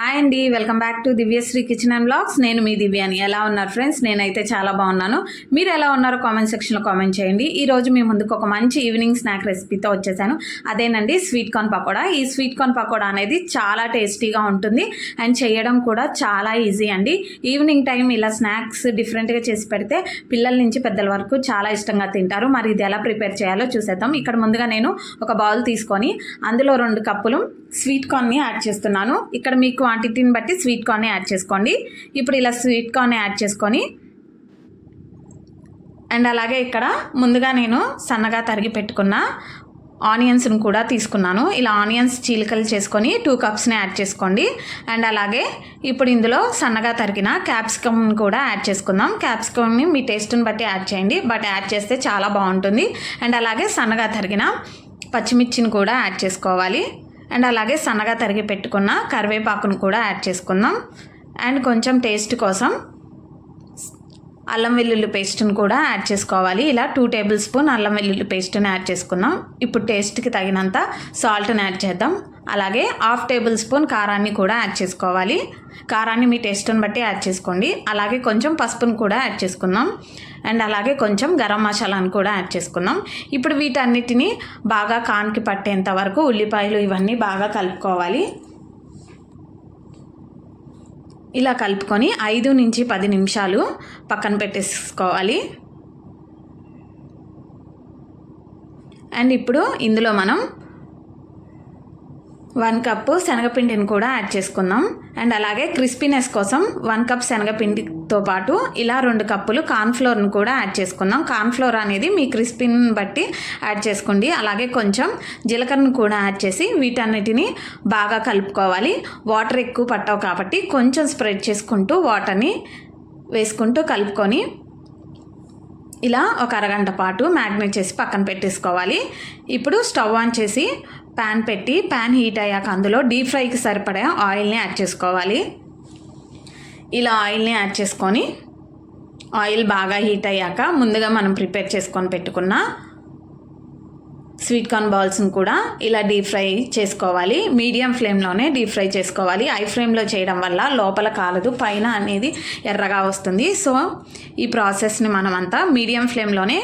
Hi అండి welcome back to Divyasri kitchen and blogs. నేను మీ దివ్యాని. ఎలా ఉన్నారు ఫ్రెండ్స్? నేనైతే చాలా బాగున్నాను. మీరు ఎలా ఉన్నారో కామెంట్ సెక్షన్లో కామెంట్ చేయండి. ఈరోజు మీ ముందుకు ఒక మంచి ఈవినింగ్ స్నాక్ రెసిపీతో వచ్చేసాను. అదేనండి స్వీట్ కార్న్ పకోడా. ఈ స్వీట్ కార్న్ పకోడా అనేది చాలా టేస్టీగా ఉంటుంది అండ్ చేయడం కూడా చాలా ఈజీ అండి. ఈవినింగ్ టైం ఇలా స్నాక్స్ డిఫరెంట్గా చేసి పెడితే పిల్లల నుంచి పెద్దల వరకు చాలా ఇష్టంగా తింటారు. మరి ఇది ఎలా ప్రిపేర్ చేయాలో చూసేద్దాం. ఇక్కడ ముందుగా నేను ఒక బౌల్ తీసుకొని అందులో రెండు కప్పులు స్వీట్ కార్న్ని యాడ్ చేస్తున్నాను. ఇక్కడ మీకు క్వాంటిటీని బట్టి స్వీట్ కార్న్ని యాడ్ చేసుకోండి. ఇప్పుడు ఇలా స్వీట్ కార్న్ యాడ్ చేసుకొని అండ్ అలాగే ఇక్కడ ముందుగా నేను సన్నగా తరిగి పెట్టుకున్న ఆనియన్స్ని కూడా తీసుకున్నాను. ఇలా ఆనియన్స్ చీలికలు చేసుకొని టూ కప్స్ని యాడ్ చేసుకోండి. అండ్ అలాగే ఇప్పుడు ఇందులో సన్నగా తరిగిన క్యాప్సికమ్ని కూడా యాడ్ చేసుకుందాం. క్యాప్సికమ్ని మీ టేస్ట్ని బట్టి యాడ్ చేయండి. బట్ యాడ్ చేస్తే చాలా బాగుంటుంది. అండ్ అలాగే సన్నగా తరిగిన పచ్చిమిర్చిని కూడా యాడ్ చేసుకోవాలి. అండ్ అలాగే సన్నగా తరిగి పెట్టుకున్న కరివేపాకును కూడా యాడ్ చేసుకుందాం. అండ్ కొంచెం టేస్ట్ కోసం అల్లం వెల్లుల్లి పేస్ట్ని కూడా యాడ్ చేసుకోవాలి. ఇలా టూ టేబుల్ స్పూన్ అల్లం వెల్లుల్లి పేస్ట్ని యాడ్ చేసుకుందాం. ఇప్పుడు టేస్ట్కి తగినంత సాల్ట్ని యాడ్ చేద్దాం. అలాగే హాఫ్ టేబుల్ స్పూన్ కారాన్ని కూడా యాడ్ చేసుకోవాలి. కారాన్ని మీ టేస్ట్ని బట్టి యాడ్ చేసుకోండి. అలాగే కొంచెం పసుపును కూడా యాడ్ చేసుకుందాం. అండ్ అలాగే కొంచెం గరం మసాలాను కూడా యాడ్ చేసుకుందాం. ఇప్పుడు వీటన్నిటిని బాగా కాన్కి పట్టేంత వరకు ఉల్లిపాయలు ఇవన్నీ బాగా కలుపుకోవాలి. ఇలా కలుపుకొని ఐదు నుంచి పది నిమిషాలు పక్కన పెట్టేసుకోవాలి. అండ్ ఇప్పుడు ఇందులో మనం వన్ కప్పు శనగపిండిని కూడా యాడ్ చేసుకుందాం. అండ్ అలాగే క్రిస్పీనెస్ కోసం వన్ కప్ శనగపిండితో పాటు ఇలా రెండు కప్పులు కార్న్ఫ్లోర్ని కూడా యాడ్ చేసుకుందాం. కార్న్ఫ్లోర్ అనేది మీ క్రిస్పీని బట్టి యాడ్ చేసుకోండి. అలాగే కొంచెం జీలకర్రను కూడా యాడ్ చేసి వీటన్నిటిని బాగా కలుపుకోవాలి. వాటర్ ఎక్కువ పట్టవు కాబట్టి కొంచెం స్ప్రెడ్ చేసుకుంటూ వాటర్ని వేసుకుంటూ కలుపుకొని ఇలా ఒక అరగంట పాటు మ్యాగ్నేట్ చేసి పక్కన పెట్టేసుకోవాలి. ఇప్పుడు స్టవ్ ఆన్ చేసి ప్యాన్ పెట్టి ప్యాన్ హీట్ అయ్యాక అందులో డీప్ ఫ్రైకి సరిపడే ఆయిల్ని యాడ్ చేసుకోవాలి. ఇలా ఆయిల్ని యాడ్ చేసుకొని ఆయిల్ బాగా హీట్ అయ్యాక ముందుగా మనం ప్రిపేర్ చేసుకొని పెట్టుకున్న స్వీట్ కార్న్ బాల్స్ని కూడా ఇలా డీప్ ఫ్రై చేసుకోవాలి. మీడియం ఫ్లేమ్లోనే డీప్ ఫ్రై చేసుకోవాలి. హై ఫ్లేమ్లో చేయడం వల్ల లోపల కాలదు పైన అనేది ఎర్రగా వస్తుంది. సో ఈ ప్రాసెస్ని మనమంతా మీడియం ఫ్లేమ్లోనే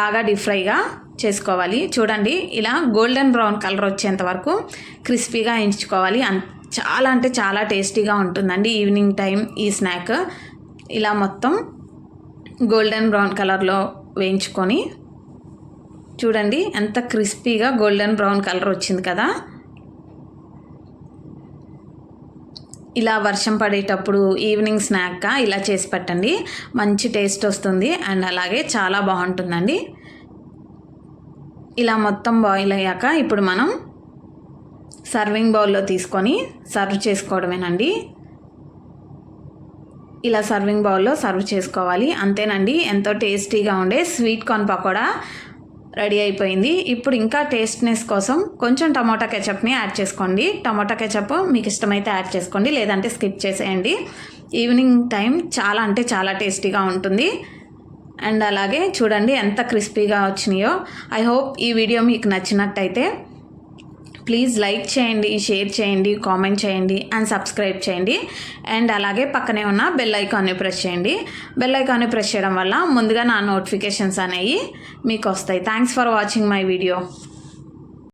బాగా డీప్ ఫ్రైగా చేసుకోవాలి. చూడండి ఇలా గోల్డెన్ బ్రౌన్ కలర్ వచ్చేంత వరకు క్రిస్పీగా ఎంచుకోవాలి. అన్ చాలా అంటే చాలా టేస్టీగా ఉంటుందండి ఈవినింగ్ టైం ఈ స్నాక్. ఇలా మొత్తం గోల్డెన్ బ్రౌన్ కలర్లో వేయించుకొని చూడండి ఎంత క్రిస్పీగా గోల్డెన్ బ్రౌన్ కలర్ వచ్చింది కదా. ఇలా వర్షం పడేటప్పుడు ఈవినింగ్ స్నాక్గా ఇలా చేసి పెట్టండి. మంచి టేస్ట్ వస్తుంది. అండ్ అలాగే చాలా బాగుంటుందండి. ఇలా మొత్తం బాయిల్ అయ్యాక ఇప్పుడు మనం సర్వింగ్ బౌల్లో తీసుకొని సర్వ్ చేసుకోవడమేనండి. ఇలా సర్వింగ్ బౌల్లో సర్వ్ చేసుకోవాలి. అంతేనండి ఎంతో టేస్టీగా ఉండే స్వీట్ కార్న్ పకోడా రెడీ అయిపోయింది. ఇప్పుడు ఇంకా టేస్ట్నెస్ కోసం కొంచెం టమాటా కెచప్ని యాడ్ చేసుకోండి. టమాటా కెచప్ మీకు ఇష్టమైతే యాడ్ చేసుకోండి లేదంటే స్కిప్ చేసేయండి. ఈవినింగ్ టైం చాలా అంటే చాలా టేస్టీగా ఉంటుంది. అండ్ అలాగే చూడండి ఎంత క్రిస్పీగా వచ్చినాయో. ఐ హోప్ ఈ వీడియో మీకు నచ్చినట్టయితే ప్లీజ్ లైక్ చేయండి షేర్ చేయండి కామెంట్ చేయండి అండ్ సబ్స్క్రైబ్ చేయండి. అండ్ అలాగే పక్కనే ఉన్న బెల్ ఐకాన్ని ప్రెస్ చేయండి. బెల్ ఐకాన్ని ప్రెస్ చేయడం వల్ల ముందుగా నా నోటిఫికేషన్స్ అనేవి మీకు వస్తాయి. Thanks for watching my video